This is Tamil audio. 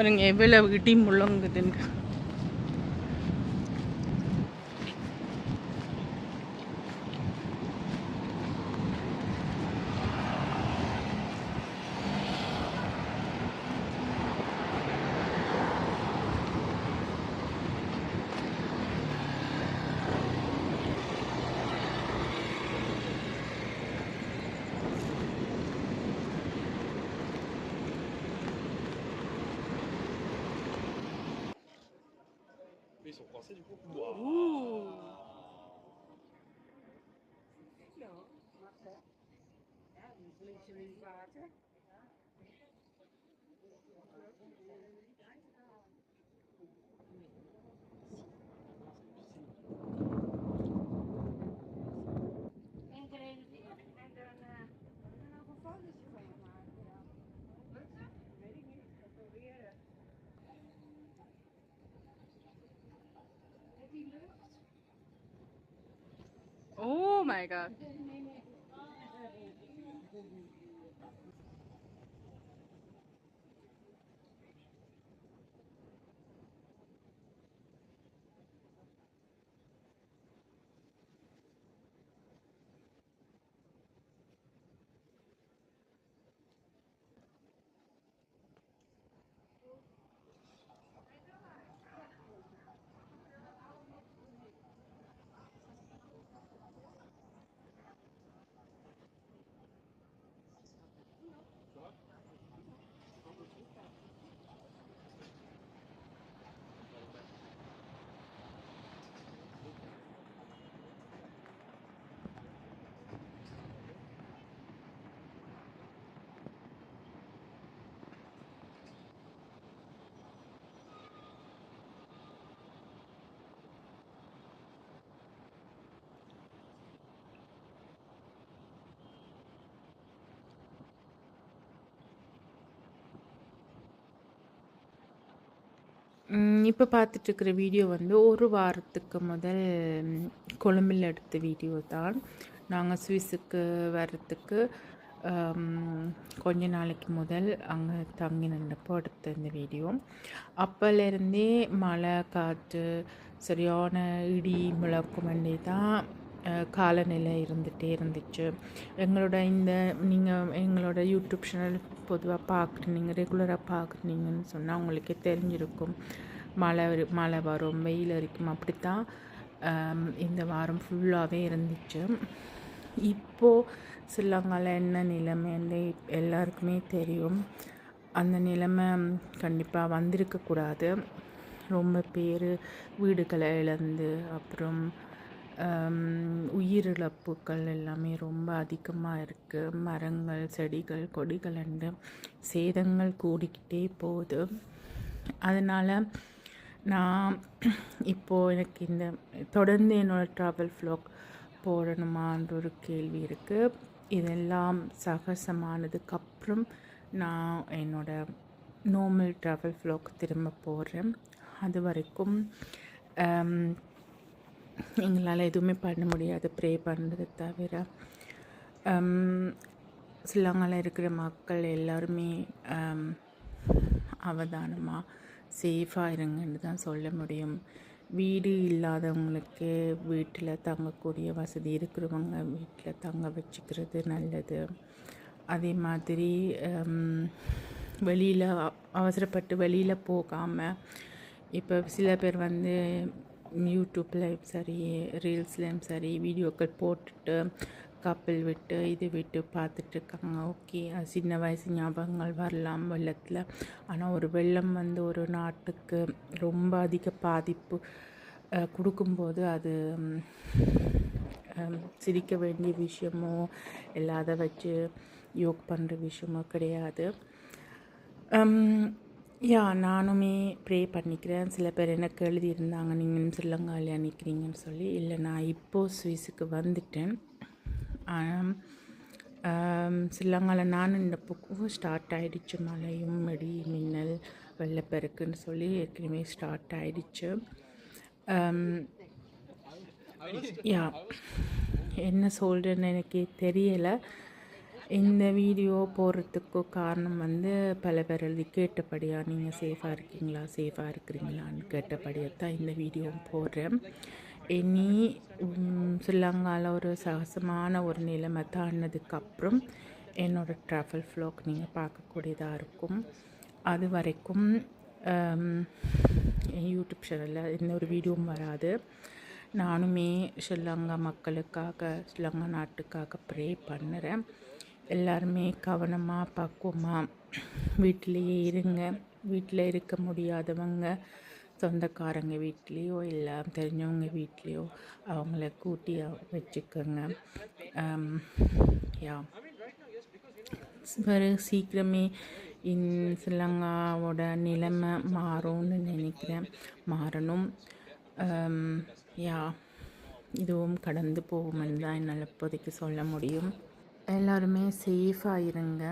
பாருங்க எவ்வளவு இடி முழங்குதுன்னு Mais ils sont coincés du coup. Ouah. O my god. இப்போ பார்த்துட்ருக்கிற வீடியோ வந்து ஒரு வாரத்துக்கு முதல் கொழும்பில் எடுத்த வீடியோ தான். நாங்கள் சுவிஸுக்கு வர்றதுக்கு கொஞ்ச நாளைக்கு முதல் அங்கே தங்கி நின்றப்போ எடுத்த இந்த வீடியோ. அப்போலேருந்தே மழை காற்று சரியான இடி முழக்கமண்டி தான் காலநிலை இருந்துகிட்டே இருந்துச்சு. எங்களோட இந்த நீங்கள் எங்களோட யூடியூப் சேனல் பொதுவாக பார்க்குறீங்க ரெகுலராக பார்க்குறீங்கன்னு சொன்னால் உங்களுக்கே தெரிஞ்சிருக்கும். மழை மழை வரும் வெயில் அரிக்கும். அப்படித்தான் தான் இந்த வாரம் ஃபுல்லாகவே இருந்துச்சு. இப்போது ஸ்ரீலங்காவில் என்ன நிலைமைன்னு எல்லாருக்குமே தெரியும். அந்த நிலைமை கண்டிப்பாக வந்திருக்கக்கூடாது. ரொம்ப பேர் வீடுகளை இழந்து அப்புறம் உயிரிழப்புகள் எல்லாமே ரொம்ப அதிகமாக இருக்குது மரங்கள் செடிகள் கொடிகள் அண்டு சேதங்கள் கூடிக்கிட்டே போகுது. அதனால் நான் இப்போது எனக்கு இந்த தொடர்ந்து என்னோடய ட்ராவல் ஃப்ளாக் போடணுமான்ற ஒரு கேள்வி இருக்குது இதெல்லாம் சகசமானதுக்கப்புறம் நான் என்னோடய நார்மல் ட்ராவல் ஃப்ளாக் திரும்ப போடுறேன். அது வரைக்கும் எங்களால் எதுவுமே பண்ண முடியாது. ப்ரே பண்ணுறது தவிர ஸ்ரீலங்காவில் இருக்கிற மக்கள் எல்லாருமே அவதானமாக சேஃபாக இருங்கன்னு தான் சொல்ல முடியும். வீடு இல்லாதவங்களுக்கு வீட்டில் தங்கக்கூடிய வசதி இருக்கிறவங்க வீட்டில் தங்க வச்சுக்கிறது நல்லது. அதே மாதிரி வெளியில் அவசரப்பட்டு வெளியில் போகாமல் இப்போ சில பேர் வந்து யூடியூப்லேயும் சரி ரீல்ஸ்லேயும் சரி வீடியோக்கள் போட்டுட்டு கப்பல் விட்டு இது விட்டு பார்த்துட்ருக்காங்க ஓகே சின்ன வயசு ஞாபகங்கள் வரலாம் வெள்ளத்தில். ஆனால் ஒரு வெள்ளம் வந்து ஒரு நாட்டுக்கு ரொம்ப அதிக பாதிப்பு கொடுக்கும்போது அது சிரிக்க வேண்டிய விஷயமோ இல்லாத வச்சு யோக் பண்ணுற விஷயமோ கிடையாது. யா நானுமே ப்ரே பண்ணிக்கிறேன். சில பேர் எனக்கு எழுதியிருந்தாங்க நீங்கள் ஸ்ரீலங்காவில் நிற்கிறீங்கன்னு சொல்லி. இல்லை நான் இப்போது சுவிஸுக்கு வந்துட்டேன். ஆம், நானும் இந்த புக்கும் ஸ்டார்ட் ஆகிடுச்சு மழையும் மடி மின்னல் வெள்ளப்பெருக்குன்னு சொல்லி ஏற்கனவே ஸ்டார்ட் ஆகிடுச்சு யா என்ன சொல்கிறேன்னு எனக்கு தெரியலை. இந்த வீடியோ போடுறதுக்கு காரணம் வந்து பல பேர் எழுதி கேட்டபடியாக நீங்கள் சேஃபாக இருக்கீங்களா? சேஃபாக இருக்கிறீங்களான்னு கேட்டபடியாக தான் இந்த வீடியோ போடுறேன். இனி ஸ்ரீலங்காவில் ஒரு சகசமான ஒரு நிலைமை தாண்டினதுக்கப்புறம் என்னோடய ட்ராவல் ஃப்ளோக் நீங்கள் பார்க்கக்கூடியதாக இருக்கும். அது வரைக்கும் என் யூடியூப் சேனலில் எந்த ஒரு வீடியோவும் வராது. நானுமே ஸ்ரீலங்கா மக்களுக்காக ஸ்ரீலங்கா நாட்டுக்காக ப்ரே பண்ணுறேன். எல்லாருமே கவனமாக பக்குவமாக வீட்டிலையே இருங்க. வீட்டில் இருக்க முடியாதவங்க சொந்தக்காரங்க வீட்லேயோ இல்லை தெரிஞ்சவங்க வீட்லேயோ அவங்கள கூட்டி வச்சுக்கோங்க. யா. வர சீக்கிரமே இன் ஸ்ரீலங்காவோட நிலைமை மாறும்னு நினைக்கிறேன். மாறணும். யா. இதுவும் கடந்து போகும்னு தான் என்னால் இப்போதைக்கு சொல்ல முடியும். எல்லாருமே சேஃபாக இருங்க.